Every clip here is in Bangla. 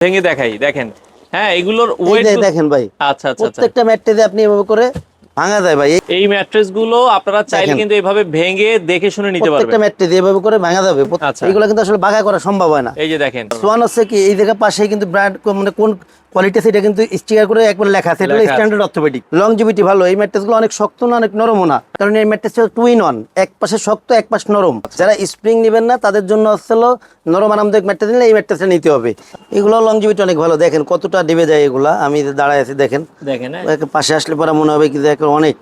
ভেঙে দেখাই দেখেন। হ্যাঁ এগুলোর ওয়েট দেখেন ভাই আচ্ছা আচ্ছা আচ্ছা। প্রত্যেকটা ম্যাট্রেসে আপনি এভাবে করে ভাঙা যায় ভাই এই ম্যাট্রেসগুলো আপনারা চাইলে কিন্তু এভাবে ভেঙে দেখে শুনে নিতে প্রত্যেকটা পারবেন। ম্যাট্রেস এভাবে করে ভাঙা যাবে। আচ্ছা। এগুলো কিন্তু আসলে ভাঙা করা সম্ভব হয় না। এই যে দেখেন। সোয়ান হচ্ছে কি এই জায়গা পাশে কিন্তু ব্র্যান্ড মানে কোন কোয়ালিটি সেটা কিন্তু স্টিকার করে একবার লেখা আছে এটা। স্ট্যান্ডার্ড অর্থোপেডিক লংজিভিটি ভালো এই ম্যাট্রেসগুলো অনেক শক্ত না অনেক নরমও না কারণ এই ম্যাট্রেস টু ইন ওয়ান এক পাশে শক্ত এক পাশ নরম। যারা স্প্রিং নেবেন না তাদের জন্য আসলে নরম আরামদায়ক ম্যাট্রেস নিলে এই ম্যাট্রেসটা নিতে হবে। এগুলো লংজিভিটি অনেক ভালো দেখেন কতটা ডেবে যায় এগুলা আমি দাঁড়ায় আছি দেখেন। দেখেন হ্যাঁ। পাশে আসলে পরে মনে হবে কি দেখেন অনেক।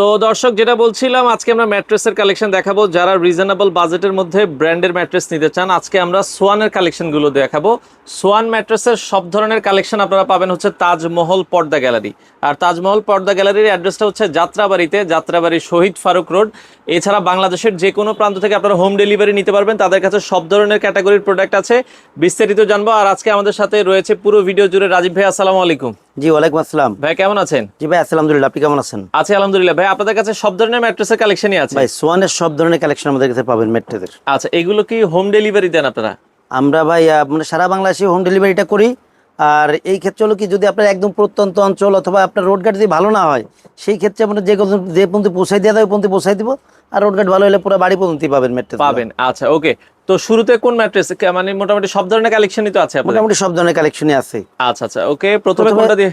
তো দর্শক, যেটা বলছিলাম, আজকে আমরা ম্যাট্রেসের কালেকশন দেখাবো। যারা রিজনেবল বাজেটের মধ্যে ব্র্যান্ডের ম্যাট্রেস নিতে চান, আজকে আমরা সোয়ানের কালেকশনগুলো দেখাবো। সোয়ান ম্যাট্রেসের সব ধরনের কালেকশন আপনারা পাবেন হচ্ছে তাজমহল পর্দা গ্যালারি। আর তাজমহল পর্দা গ্যালারির অ্যাড্রেসটা হচ্ছে যাত্রাবাড়িতে, যাত্রাবাড়ি শহীদ ফারুক রোড। এছাড়া বাংলাদেশের যে কোনো প্রান্ত থেকে আপনারা হোম ডেলিভারি নিতে পারবেন। তাদের কাছে সব ধরনের ক্যাটাগরির প্রোডাক্ট আছে। বিস্তারিত জানব। আর আজকে আমাদের সাথে রয়েছে পুরো ভিডিও জুড়ে রাজীব ভাই, আসসালামু আলাইকুম। জি ওয়ালাইকুম আসসালাম। ভাই কেমন আছেন? জি ভাই আসসালাম আপনি কেমন আছেন? আছে আলহামদুলিল্লাহ। ভাই আপনাদের কাছে সব ধরনের ম্যাট্রেসের কালেকশনই আছে? ভাই সোয়ানের সব ধরনের কালেকশন আমাদের কাছে পাবেন ম্যাট্রেসের। আচ্ছা এগুলো কি হোম ডেলিভারি দেন আপনারা? আমরা ভাই মানে সারা বাংলাদেশে হোম ডেলিভারিটা করি। আর এই ক্ষেত্রে হলো কি যদি আপনার একদম প্রত্যন্ত অঞ্চল অথবা আপনার রোড গার্ড যদি ভালো না হয় সেই ক্ষেত্রে আমরা যে যে পর্যন্ত পৌঁছাই দেওয়া যায় ওই পর্যন্ত পৌঁছাই দিব। আর রোড গার্ড ভালো হলে পুরো বাড়ি পর্যন্তই পাবেন ম্যাট্রেস পাবেন আচ্ছা ওকে তো শুরুতে কোন ম্যাট্রেস মানে মোটামুটি সব ধরনের কালেকশনই তো আছে আপনাদের? মোটামুটি সব ধরনের কালেকশনই আছে। আচ্ছা আচ্ছা ওকে প্রথমে প্রথমে- কোনটা দিয়ে?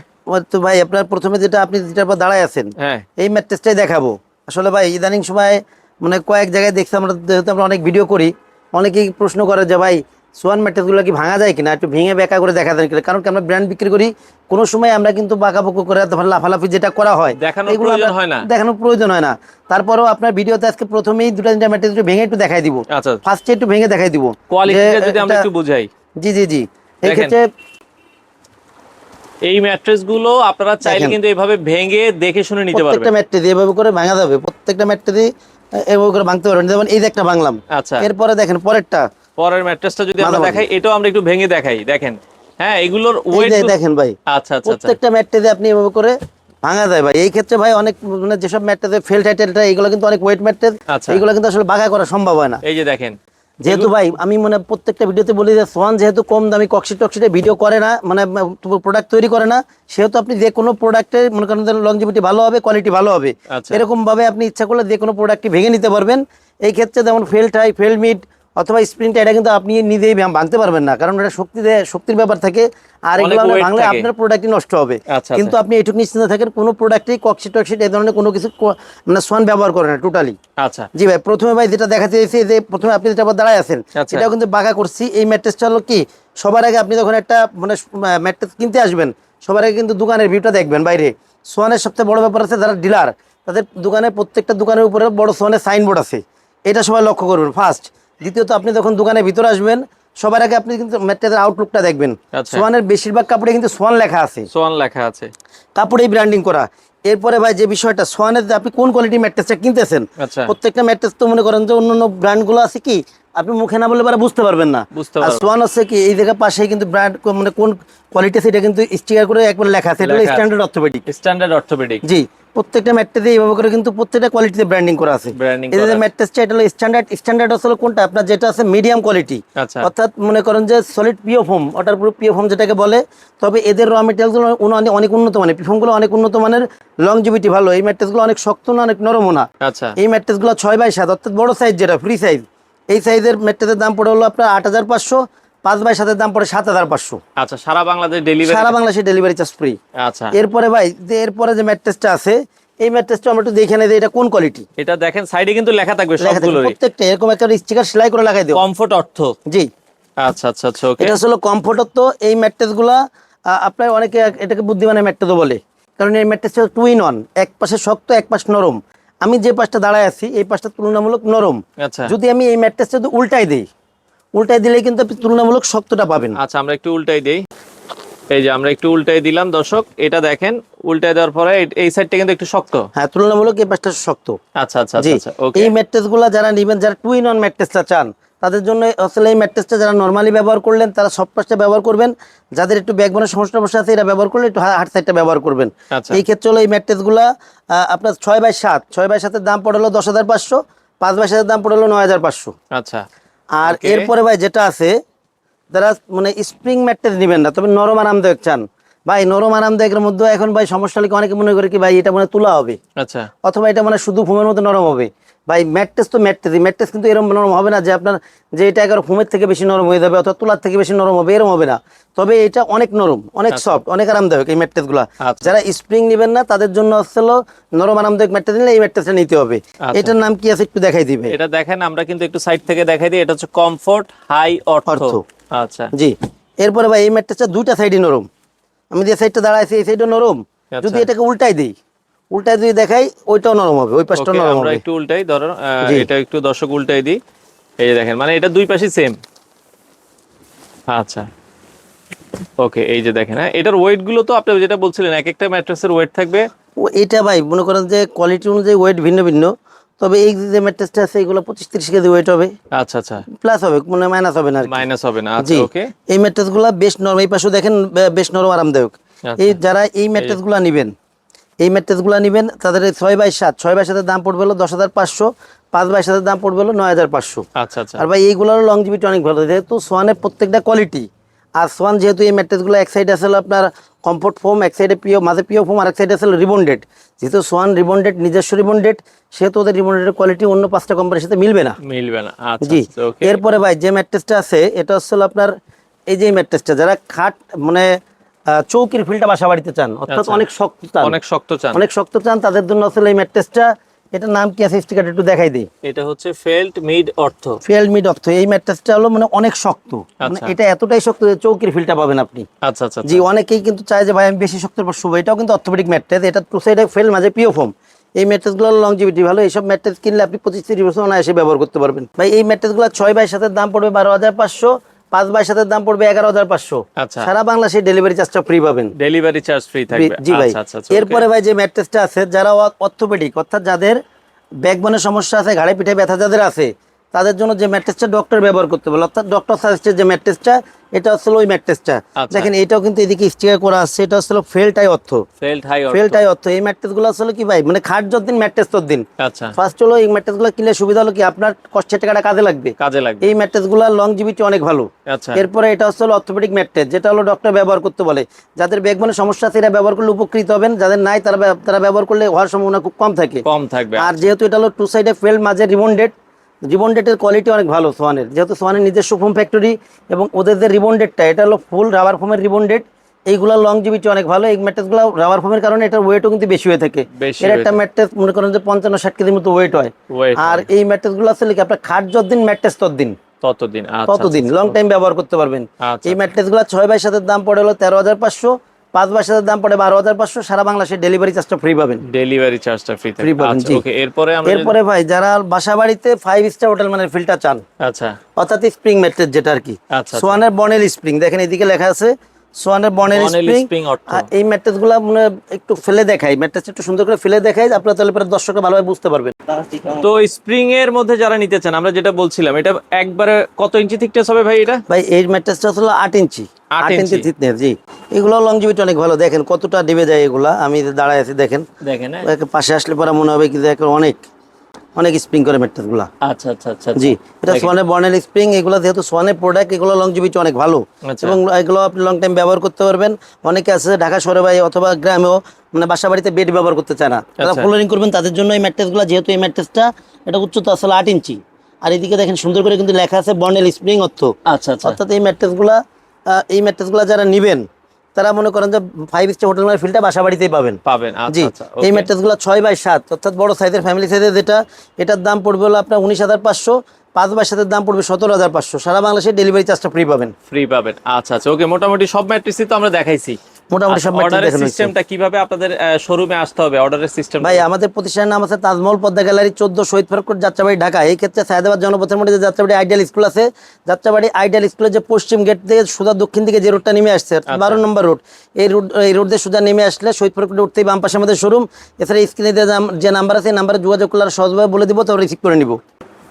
তো ভাই আপনার প্রথমে যেটা আপনি যেটার পর দাঁড়ায় আছেন হ্যাঁ। এই ম্যাট্রেসটাই দেখাবো। আসলে ভাই ইদানিং সময় মানে কয়েক জায়গায় দেখছি আমরা যেহেতু আমরা অনেক ভিডিও করি অনেকেই প্রশ্ন করে যে ভাই সোয়ান ম্যাট্রেসগুলো কি ভাঙা যায় কিনা? একটু ভেঙে বেঁকা করে দেখা যায় কারণ কি আমরা ব্র্যান্ড বিক্রি করি কোনো সময় আমরা কিন্তু বাঁকাবুকু করে লাফালাফি যেটা করা হয় এগুলো প্রয়োজন হয় না। দেখানোর প্রয়োজন হয় না। তারপরেও আপনার ভিডিওতে আজকে প্রথমেই দুটা তিনটা ম্যাট্রেস একটু ভেঙে একটু দেখাই দিব। আচ্ছা। ফার্স্টে একটু ভেঙে দেখাই দিব। কোয়ালিটিটা যদি আমরা একটু বুঝাই। জি জি জি। এই ক্ষেত্রে এই ম্যাট্রেসগুলো আপনারা চাইলে দেখেন। কিন্তু এভাবে ভেঙে দেখে শুনে নিতে পারবেন। প্রত্যেকটা ম্যাট্রেস এভাবে করে ভাঙা যাবে। প্রত্যেকটা ম্যাট্রেস এভাবে করে ভাঙতে পারবেন। যেমন এই যে একটা ভাঙলাম। আচ্ছা। এরপরে দেখেন পরেরটা। পরের ম্যাট্রেসটা যদি আমরা দেখাই এটাও আমরা একটু ভেঙে দেখাই। দেখেন হ্যাঁ এগুলোর ওয়েট দেখেন ভাই আচ্ছা আচ্ছা আচ্ছা। প্রত্যেকটা ম্যাট্রেসে আপনি এভাবে করে ভাঙা যায় ভাই। এই ক্ষেত্রে ভাই অনেক মানে যেসব ম্যাট্রেসে ফেল টাইটেলটা এগুলো কিন্তু অনেক ওয়েট ম্যাট্রেস আচ্ছা। এগুলো কিন্তু আসলে বাঘা করা সম্ভব হয় না। এই যে দেখেন যেহেতু ভাই আমি মানে প্রত্যেকটা ভিডিওতে বলি যে সোয়ান যেহেতু কম দামি কক্সি টক্সিটে ভিডিও করে না মানে প্রোডাক্ট তৈরি করে না সেহেতু আপনি যে কোনো প্রোডাক্টের মনে করেন লংজিভিটি ভালো হবে কোয়ালিটি ভালো হবে। আচ্ছা। এরকম ভাবে আপনি ইচ্ছা করলে যে কোনো প্রোডাক্টটি ভেঙে নিতে পারবেন। এই ক্ষেত্রে যেমন ফেল টাই ফেল মিট অথবা স্প্রিনটা এটা কিন্তু আপনি নিজেই ভাঙ- ভাঙতে পারবেন না। কারণ এটা শক্তি দেয়- শক্তির ব্যাপার থাকে আর এগুলো ভাঙলে আপনার প্রোডাক্টই নষ্ট হবে। আচ্ছা, কিন্তু আপনি এটুকু নিশ্চিন্ত থাকেন কোনো প্রোডাক্টই কক্সি টক্সিট এই ধরনের কোনো কিছু মানে সোয়ান ব্যবহার করে না টোটালি আচ্ছা। জি ভাই প্রথমে ভাই যেটা দেখাতে চাইছি যে প্রথমে আপনি যেটা আবার দাঁড়ায় আছেন আচ্ছা। এটাও কিন্তু বাঁকা করছি। এই ম্যাট্রেসটা হলো কি সবার আগে আপনি যখন একটা মানে ম্যাট্রেস কিনতে আসবেন সবার আগে কিন্তু দোকানের ভিউটা দেখবেন বাইরে। সোয়ানের সবচেয়ে বড় ব্যাপার আছে যারা ডিলার তাদের দোকানে প্রত্যেকটা দোকানের উপরে বড় সোয়ানের সাইনবোর্ড আছে। এটা সবাই লক্ষ্য করবেন ফার্স্ট দ্বিতীয়ত আপনি যখন দোকানের ভিতরে আসবেন সবার আগে আপনি কিন্তু ম্যাট্রেসের আউটলুকটা দেখবেন। আচ্ছা। সোয়ানের বেশিরভাগ কাপড়ে কিন্তু সোয়ান লেখা আছে। সোয়ান লেখা আছে। কাপড়ে ব্র্যান্ডিং করা। এরপরে ভাই যে বিষয়টা সোয়ানের যে আপনি কোন কোয়ালিটি ম্যাট্রেসটা কিনতেছেন? আচ্ছা। প্রত্যেকটা ম্যাট্রেস তো মনে করেন যে অন্য অন্যান্য ব্র্যান্ডগুলো আছে কি? আপনি মুখে না বলে বুঝতে পারবেন না। আর সোয়ান আছে কি এই জায়গার পাশে কিন্তু ব্র্যান্ড মানে কোন কোয়ালিটি সেটা কিন্তু স্টিকার করে একবার লেখা আছে। এটা স্ট্যান্ডার্ড অর্থোপেডিক স্ট্যান্ডার্ড অর্থোপেডিক জি প্রত্যেকটা ম্যাট্রেসে এইভাবে করে কিন্তু প্রত্যেকটা কোয়ালিটিতে ব্র্যান্ডিং করা আছে। এই যে ম্যাট্রেসটা এটা হলো স্ট্যান্ডার্ড স্ট্যান্ডার্ড আসলে কোনটা? আপনার যেটা আছে মিডিয়াম কোয়ালিটি আচ্ছা। অর্থাৎ মনে করেন যে সলিড পিও ফোম ওটার পুরো পিও ফোম যেটাকে বলে তবে এদের র মেটেরিয়ালগুলো অনেক উন্নত মানের। পিফোমগুলো অনেক উন্নত মানের লংজিভিটি ভালো। এই ম্যাট্রেসগুলো অনেক শক্ত না অনেক নরমও না। আচ্ছা। এই ম্যাট্রেসগুলো ছয় বাই সাত অর্থাৎ বড় সাইজ যেটা ফ্রি সাইজ এই সাইজের ম্যাট্রেসের দাম পড়ে হলো আপনার আট হাজার পাঁচশো পাঁচ বাই সাতের দাম পড়ে সাত হাজার পাঁচশো। আচ্ছা সারা বাংলাদেশ ডেলিভারি সারা বাংলাদেশে ডেলিভারি চার্জ ফ্রি আচ্ছা। এরপরে ভাই যে এরপরে যে ম্যাট্রেসটা আছে এই ম্যাট্রেসটা আমরা একটু দেখে নেই যে এটা কোন কোয়ালিটি এটা দেখেন সাইডে কিন্তু লেখা থাকবে সবগুলোরই। প্রত্যেকটা এরকম একটা স্টিকার সেলাই করে লাগাই দেবো। কমফোর্ট অর্থ। জি। আচ্ছা আচ্ছা আচ্ছা ওকে এটা হলো কমফোর্টার অর্থ। এই ম্যাট্রেসগুলা আপনার অনেকে এটাকে বুদ্ধিমানের ম্যাট্রেসও বলে। কারণ এই ম্যাট্রেসটা টু ইন ওয়ান এক পাশে শক্ত এক পাশ নরম। আমি যে পাশটা দাঁড়ায় আছি এই পাশটা তুলনামূলক নরম। আচ্ছা। যদি আমি এই ম্যাট্রেসটা যদি উল্টাই দিই উল্টাই দিলে কিন্তু আপনি তুলনামূলক শক্তটা পাবেন। আচ্ছা আমরা একটু উল্টাই দেই। এই যে আমরা একটু উল্টাই দিলাম দর্শক এটা দেখেন উল্টাই দেওয়ার পরে এই- সাইডটা কিন্তু একটু শক্ত। হ্যাঁ তুলনামূলক এই পাশটা শক্ত। আচ্ছা আচ্ছা আচ্ছা ওকে এই ম্যাট্রেসগুলো যারা নেবেন যারা টু ইন ওয়ান ম্যাট্রেসটা চান তাদের জন্য আসলে এই ম্যাট্রেসটা যারা নর্মালি ব্যবহার করলেন তারা সব পাশটা ব্যবহার করবেন। যাদের একটু ব্যাকবোনের সমস্যা সমস্যা আছে এরা ব্যবহার করলে একটু হার্ট সাইডটা ব্যবহার করবেন। আচ্ছা। এই ক্ষেত্রে হলো এই ম্যাট্রেসগুলা আপনার ছয় বাই সাত ছয় বাই সাতের দাম পড়ে হলো দশ হাজার পাঁচশো পাঁচ বাই সাতের দাম পড়ে হলো নয় হাজার পাঁচশো। আচ্ছা। আর এরপরে ভাই যেটা আছে যারা মানে স্প্রিং ম্যাট্রেস নেবেন না তবে নরম আরামদায়ক চান। ভাই নরম আরামদায়কের মধ্যে এখন ভাই সমস্যা হলে অনেকে মনে করে কি ভাই এটা মানে তোলা হবে। আচ্ছা। অথবা এটা মানে শুধু ফোমের মতো নরম হবে। ভাই ম্যাট্রেস তো ম্যাট্রেস ম্যাট্রেস কিন্তু এরকম নরম হবে না যে আপনার যে এটা এগারো ফোমের থেকে বেশি নরম হয়ে যাবে অথবা তুলার থেকে বেশি নরম হবে এরকম হবে না। তবে এটা অনেক নরম অনেক সফট অনেক আরামদায়ক এই ম্যাট্রেসগুলা। আচ্ছা। যারা স্প্রিং নেবেন না তাদের জন্য হলো নরম আরামদায়ক ম্যাট্রেস নিলে এই ম্যাট্রেসটা নিতে হবে। আচ্ছা। এটার নাম কি আছে একটু দেখাই দিবে এটা দেখেন আমরা কিন্তু একটু সাইড থেকে দেখাই দিই এটা হচ্ছে কমফোর্ট হাই অর্থ। আচ্ছা। জি। এরপরে ভাই এই ম্যাট্রেসটা দুইটা সাইডই নরম। আমি যে সাইডটা দাঁড়াইছি এই সাইডও নরম। আচ্ছা। যদি এটাকে উল্টাই দিই উল্টাই যদি দেখাই ওইটাও নরম হবে ওই Okay, নরম আমরা হবে। একটু উল্টাই ধরো এটা একটু দর্শক উল্টাই দিই। এই যে দেখেন মানে এটা দুই পাশে সেম আচ্ছা। ওকে এই যে দেখেন হ্যাঁ এটার ওয়েটগুলো তো আপনি যেটা বলছিলেন এক একটা ম্যাট্রেসের ওয়েট থাকবে। ও এটা ভাই মনে করেন যে কোয়ালিটি অনুযায়ী ওয়েট ভিন্ন ভিন্ন তবে এই যে ম্যাট্রেসটা আছে এগুলো পঁচিশ তিরিশ কেজি ওয়েট হবে। আচ্ছা আচ্ছা। প্লাস হবে মানে মাইনাস হবে না মাইনাস হবে না আচ্ছা জি। ওকে। এই ম্যাট্রেসগুলো বেশ নরম এই পাশে দেখেন বেশ নরম আরামদায়ক। আচ্ছা। এই যারা এই ম্যাট্রেসগুলো নেবেন এই ম্যাট্রেসগুলো নেবেন তাদের এই ছয় বাই সাত ছয় বাই সাতের দাম পড়বে হলো দশ হাজার পাঁচশো পাঁচ বাই সাতের দাম পড়বে হলো নয় হাজার পাঁচশো। আচ্ছা আচ্ছা। আর ভাই এইগুলোর লংজিভিটি অনেক ভালো। যেহেতু সোয়ানের প্রত্যেকটা কোয়ালিটি আর সোয়ান যেহেতু এই ম্যাট্রেসগুলো এক সাইডে আসলে আপনার কমফোর্ট ফোম এক সাইডে পিও মাঝে পিও ফোম আর এক সাইডে আসলে রিবন্ডেড যেহেতু সোয়ান রিবন্ডেড নিজস্ব রিবন্ডেড সেহেতু ওদের রিবন্ডেডের কোয়ালিটি অন্য পাঁচটা কোম্পানির সাথে মিলবে না। মিলবে না। আচ্ছা জি। এরপরে ভাই যে ম্যাট্রেসটা আছে এটা হচ্ছে আপনার এই যে ম্যাট্রেসটা যারা খাট মানে চৌকির ফিলটা বাসা বাড়িতে চান। অর্থাৎ আচ্ছা। অনেক শক্ত চান। অনেক শক্ত চান। অনেক শক্ত চান তাদের জন্য আসলে এই ম্যাট্রেসটা এটার নাম কি আছে স্টিকার একটু দেখাই দিই। এটা হচ্ছে felt mid ortho. Felt mid ortho এই ম্যাট্রেসটা হলো মানে অনেক শক্ত। মানে আচ্ছা। এটা এতটাই শক্ত যে চৌকির ফিলটা পাবেন আপনি। আচ্ছা আচ্ছা জি অনেকেই কিন্তু চায় যে ভাই আমি বেশি শক্তের পর শুভ এটাও কিন্তু অর্থোপেডিক ম্যাট্রেস এটা টু সাইডে ফেল মাঝে পিও ফোম এই ম্যাট্রেসগুলোর লংজিভিটি ভালো। এইসব ম্যাট্রেস কিনলে আপনি পঁচিশ তিরিশ বছর অনায়াসে ব্যবহার করতে পারবেন। ভাই এই ম্যাট্রেসগুলো ছয় বাই সাতের দাম পড়বে বারো হাজার পাঁচশো। পাঁচ বাই সাতের দাম পড়বে এগারো হাজার পাঁচশো। আচ্ছা। সারা বাংলাদেশে ডেলিভারি চার্জটা ফ্রি পাবেন। ডেলিভারি চার্জ ফ্রি থাকবে। জি ভাই। আচ্ছা আচ্ছা এরপরে ভাই যে ম্যাট্রেসটা আছে যারা অর্থোপেডিক অর্থাৎ যাদের ব্যাকবোনের সমস্যা আছে ঘাড়ে পিঠে ব্যথা যাদের আছে তাদের জন্য যে ম্যাট্রেসটা ডক্টর ব্যবহার করতে বলে অর্থাৎ ডক্টর সাজেস্টের যে ম্যাট্রেসটা এটা হচ্ছে ওই ম্যাট্রেসটা আচ্ছা। দেখেন এটাও কিন্তু এদিকে স্টিকার করা আছে এটা হচ্ছে ফেলটাই অর্থ ফেলটাই অর্থ এই ম্যাট্রেসগুলো আসলে কি ভাই মানে খাট যতদিন ম্যাট্রেস ততদিন। আচ্ছা। ফার্স্ট হলো এই ম্যাট্রেসগুলো কিনলে সুবিধা হলো কি আপনার কষ্টের টাকাটা কাজে লাগবে। কাজে লাগবে। এই ম্যাট্রেসগুলোর লংজিভিটি অনেক ভালো। আচ্ছা। এরপরে এটা হচ্ছে হলো অর্থোপেডিক ম্যাট্রেস যেটা হলো ডক্টর ব্যবহার করতে বলে। যাদের ব্যাকবোনের সমস্যা আছে এরা ব্যবহার করলে উপকৃত হবেন। যাদের নাই তারা তারা ব্যবহার করলে হওয়ার সম্ভাবনা খুব কম থাকে। কম থাকবে। আর যেহেতু এটা হলো টু সাইডে ফেল মাঝে রিবন্ডেড রিবন্ডেডের কোয়ালিটি অনেক ভালো সোয়ানের যেহেতু সোয়ানের নিজস্ব ফোম ফ্যাক্টরি এবং ওদের যে রিবন ডেটটা এটা হলো ফুল রাবার ফোমের রিবন্ডেড এইগুলোর লংজিভিটি অনেক ভালো। এই ম্যাট্রেসগুলো রাবার ফোমের কারণে এটার ওয়েটও কিন্তু বেশি হয়ে থাকে। এর একটা ম্যাট্রেস মনে করেন যে পঞ্চান্ন ষাট কেজির মতো ওয়েট হয়। আর এই ম্যাট্রেসগুলো আসলে কি আপনার খাট যতদিন ম্যাট্রেস ততদিন। ততদিন আচ্ছা ততদিন। লং টাইম ব্যবহার করতে পারবেন। আচ্ছা। এই ম্যাট্রেসগুলো ছয় বাই সাতের দাম পড়ে হলো তেরো হাজার পাঁচশো। পাঁচ বাই সাতের দাম পড়ে বারো হাজার পাঁচশো সারা বাংলাদেশে ডেলিভারি চার্জটা ফ্রি পাবেন। ডেলিভারি চার্জটা ফ্রি Free পাবেন, আচ্ছা জি। এরপরে আমরা এরপরে ভাই যারা বাসা বাড়িতে ফাইভ স্টার হোটেল মানে ফিল্টার চান আচ্ছা। অর্থাৎ স্প্রিং ম্যাট্রেস যেটা আর কি। আচ্ছা সোয়ানের বনেল স্প্রিং দেখেন এদিকে লেখা আছে সোয়ানের বনেল স্প্রিং এই ম্যাট্রেসগুলা মানে একটু ফেলে দেখাই ম্যাট্রেস একটু সুন্দর করে ফেলে দেখাই আপনারা তাহলে পরে দর্শকরা ভালোভাবে বুঝতে পারবেন। তো স্প্রিং এর মধ্যে যারা নিতে চান আমরা যেটা বলছিলাম এটা একবারে কত ইঞ্চি থিকনেস হবে ভাই এটা? ভাই এই ম্যাট্রেসটা হলো আট ইঞ্চি আট আট ইঞ্চি। ইঞ্চি। থিকনেস জি। এগুলো লংজিভিটি অনেক ভালো। দেখেন কতটা ডিবে যায় এগুলা। আমি দাঁড়ায় আছি দেখেন। দেখেন? পাশে আসলে পরে মনে হবে কি যে অনেক অনেক স্প্রিং করে ম্যাট্রেস আচ্ছা আচ্ছা আচ্ছা জি আচ্ছা। এটা সোয়ানের বর্নেল স্প্রিং এগুলো যেহেতু সোয়ানের প্রোডাক্ট এগুলো লংজিভিটি অনেক ভালো। আচ্ছা। এবং এগুলো আপনি লং টাইম ব্যবহার করতে পারবেন। অনেকে আছে ঢাকা শহরে ভাই অথবা গ্রামেও মানে বাসা বাড়িতে বেড ব্যবহার করতে চায় না। তারা আচ্ছা। ফ্লোরিং করবেন তাদের জন্য এই ম্যাট্রেসগুলো যেহেতু এই ম্যাট্রেসটা এটা উচ্চতা আসলে আট ইঞ্চি। আর এদিকে দেখেন সুন্দর করে কিন্তু লেখা আছে বর্নেল স্প্রিং অর্থ। আচ্ছা আচ্ছা। অর্থাৎ এই ম্যাট্রেসগুলা এই ম্যাট্রেসগুলো যারা নেবেন তারা মনে করেন যে ফাইভ স্টার হোটেল মানে ফিলটা বাসা বাড়িতেই পাবেন। পাবেন আচ্ছা জি আচ্ছা এই। ম্যাট্রেসগুলো ছয় বাই সাত অর্থাৎ বড় সাইজের ফ্যামিলি সাইজের যেটা এটার দাম পড়বে হলো আপনার উনিশ হাজার পাঁচশো পাঁচ বাই সাতের দাম পড়বে সতেরো হাজার পাঁচশো। সারা বাংলাদেশে ডেলিভারি চার্জটা ফ্রি পাবেন। ফ্রি পাবেন আচ্ছা আচ্ছা ওকে মোটামুটি সব ম্যাট্রিক্সই তো আমরা দেখাইছি। মোটামুটি সব mattress অর্ডারের সিস্টেমটা কীভাবে আপনাদের শোরুমে আসতে হবে অর্ডারের সিস্টেম ভাই আমাদের প্রতিষ্ঠানের নাম আছে তাজমহল পদ্মা গ্যালারি চোদ্দ শহীদ ফরকট যাত্রাবাড়ি ঢাকা। এই ক্ষেত্রে সায়দাবাদ জনপথের মধ্যে যে যাত্রাবাড়ি আইডিয়াল স্কুল আছে যাত্রাবাড়ি আইডিয়াল স্কুলের যে পশ্চিম গেট থেকে সোজা দক্ষিণ দিকে যে রোডটা নেমে আসছে আচ্ছা। বারো নম্বর রোড এই রোড এই রোড দিয়ে সোজা নেমে আসলে শহীদ ফরকটে উঠতেই বাম পাশে আমাদের শোরুম এছাড়া স্ক্রিনে যে নাম্বার আছে এই নাম্বারে যোগাযোগ করলে সহজভাবে বলে দিব তবে রিসিভ করে নিব।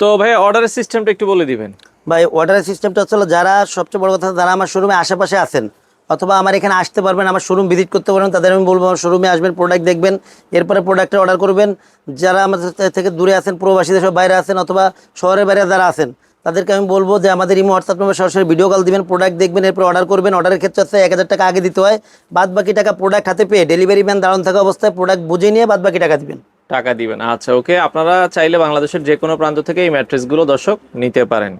তো ভাই অর্ডারের সিস্টেমটা একটু বলে দিবেন। ভাই অর্ডারের সিস্টেমটা হচ্ছে যারা সবচেয়ে বড় কথা যারা আমার শোরুমে আশেপাশে আছেন অথবা আমার এখানে আসতে পারবেন, আমার শোরুম ভিজিট করতে পারবেন, তাদের আমি বলব, আমার শোরুমে আসবেন প্রোডাক্ট দেখবেন, এরপরে প্রোডাক্টের অর্ডার করবেন। যারা আমাদের থেকে দূরে আছেন প্রবাসী দেশের বাইরে আছেন, অথবা শহরের বাইরে যারা আছেন, তাদেরকে আমি বলব যে আমাদের ইমো হোয়াটসঅ্যাপ নম্বর সরাসরি ভিডিও কল দিবেন প্রোডাক্ট দেখবেন, এরপর অর্ডার করবেন। অর্ডারের ক্ষেত্রে হচ্ছে এক হাজার টাকা আগে দিতে হয় বাদ বাকি টাকা প্রোডাক্ট হাতে পেয়ে ডেলিভারি ম্যান দাঁড়ান থাকা অবস্থায় প্রোডাক্ট বুঝে নিয়ে বাদ বাকি টাকা দিবেন। টাকা দিবেন আচ্ছা ওকে আপনারা চাইলে বাংলাদেশের যে কোনো প্রান্ত থেকে এই ম্যাট্রেসগুলো দর্শক নিতে পারেন।